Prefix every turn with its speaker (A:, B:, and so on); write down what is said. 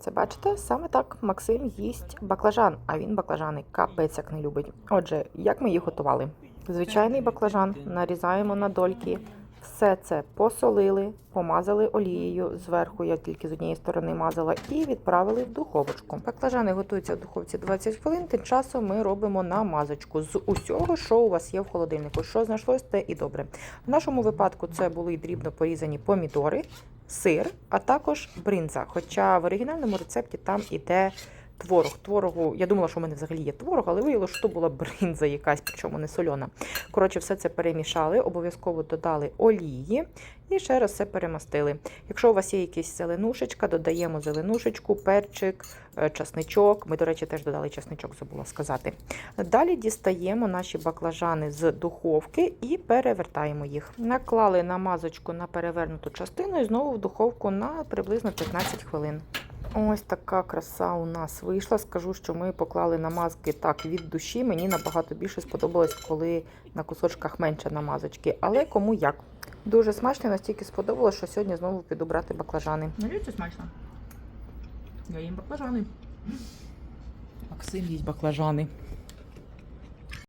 A: Це бачите, саме так Максим їсть баклажан, а він баклажани капець як не любить. Отже, як ми їх готували? Звичайний баклажан нарізаємо на дольки. Все це посолили, помазали олією зверху, я тільки з однієї сторони мазала, і відправили в духовочку. Баклажани готуються в духовці 20 хвилин. Тим часом ми робимо намазочку з усього, що у вас є в холодильнику. Що знайшлось, те і добре. В нашому випадку це були дрібно порізані помідори, сир, а також бринза. Хоча в оригінальному рецепті там іде творог. Творогу, я думала, що в мене взагалі є творог, але виявилося, що то була бринза якась, причому не сольона. Коротше, все це перемішали, обов'язково додали олії і ще раз все перемастили. Якщо у вас є якась зеленушечка, додаємо зеленушечку, перчик, е, часничок. Ми, до речі, теж додали часничок, забула сказати. Далі дістаємо наші баклажани з духовки і перевертаємо їх. Наклали намазочку на перевернуту частину і знову в духовку на приблизно 15 хвилин. Ось така краса у нас вийшла. Скажу, що ми поклали намазки так від душі. Мені набагато більше сподобалось, коли на кусочках менше намазочки. Але кому як. Дуже смачно, настільки сподобалось, що сьогодні знову піду брати баклажани.
B: Налюється смачно. Я їм баклажани.
A: Максим їсть баклажани.